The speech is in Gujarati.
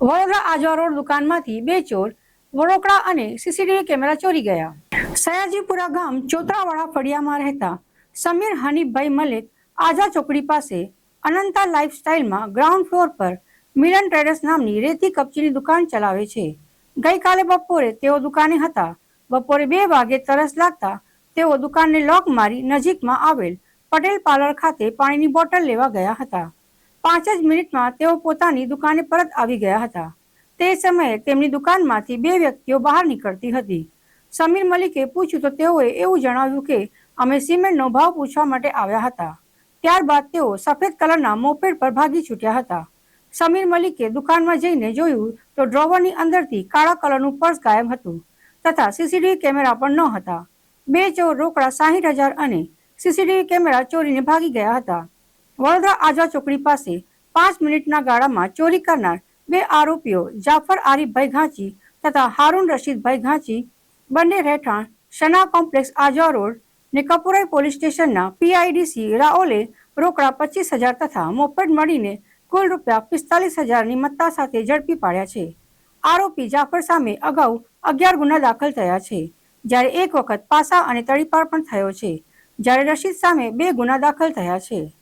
વડોદરા આજવા રોડ દુકાનમાંથી બે ચોર વડોકડા અને સીસીટીવી કેમેરા ચોરી ગયા. સયાજીપુરા ગામ ચોતરાવાળા ફળિયામાં રહેતા સમીર હનીફભાઈ મલિક આઝા ચોકડી પાસે અનંતા લાઇફસ્ટાઇલમાં ગ્રાઉન્ડ ફ્લોર પર મિલન ટ્રેડર્સ નામની રેતી કપચીની દુકાન ચલાવે છે. ગઈકાલે બપોરે તેઓ દુકાને હતા. બપોરે બે વાગે તરસ લાગતા તેઓ દુકાનને લોક મારી નજીકમાં આવેલ પટેલ પાર્લર ખાતે પાણીની બોટલ લેવા ગયા હતા. પાંચ જ મિનિટમાં તેઓ પોતાની દુકાને પરત આવી ગયા હતા. તે સમયે તેમની દુકાનમાંથી બે વ્યક્તિઓ બહાર નીકળતી હતી. સમીર મલિકે પૂછ્યું તો તેઓએ એવું જણાવ્યું કે, અમે સિમેન્ટનો ભાવ પૂછવા માટે આવ્યા હતા. ત્યારબાદ તેઓ સફેદ કલરના મોપેડ પર ભાગી છૂટ્યા હતા. સમીર મલિકે દુકાનમાં જઈને જોયું તો ડ્રોવરની અંદરથી કાળા કલરનું પર્સ ગાયબ હતું તથા સીસીટીવી કેમેરા પણ ન હતા બે ચોર રોકડા સાહીઠ હજાર અને સીસીટીવી કેમેરા ચોરીને ભાગી ગયા હતા. વડોદરા આજવા ચોકડી પાસે પાંચ મિનિટના ગાળામાં ચોરી કરનાર બે આરોપીઓ જાફર આરીફભાઈ ઘાંચી તથા હારૂન રશીદભાઈ ઘાંચી બંને રહેઠાણ શના કોમ્પ્લેક્સ આજવા રોડ ને કપુરાઈ પોલીસ સ્ટેશનના પીઆઈડીસી રાઓલે રોકડા પચીસ હજાર તથા મોપેડ મળીને કુલ રૂપિયા પિસ્તાલીસ હજારની મત્તા સાથે ઝડપી પાડ્યા છે. આરોપી જાફર સામે અગાઉ અગિયાર ગુના દાખલ થયા છે, જ્યારે એક વખત પાસા અને તળીપાર પણ થયો છે, જ્યારે રશીદ સામે બે ગુના દાખલ થયા છે.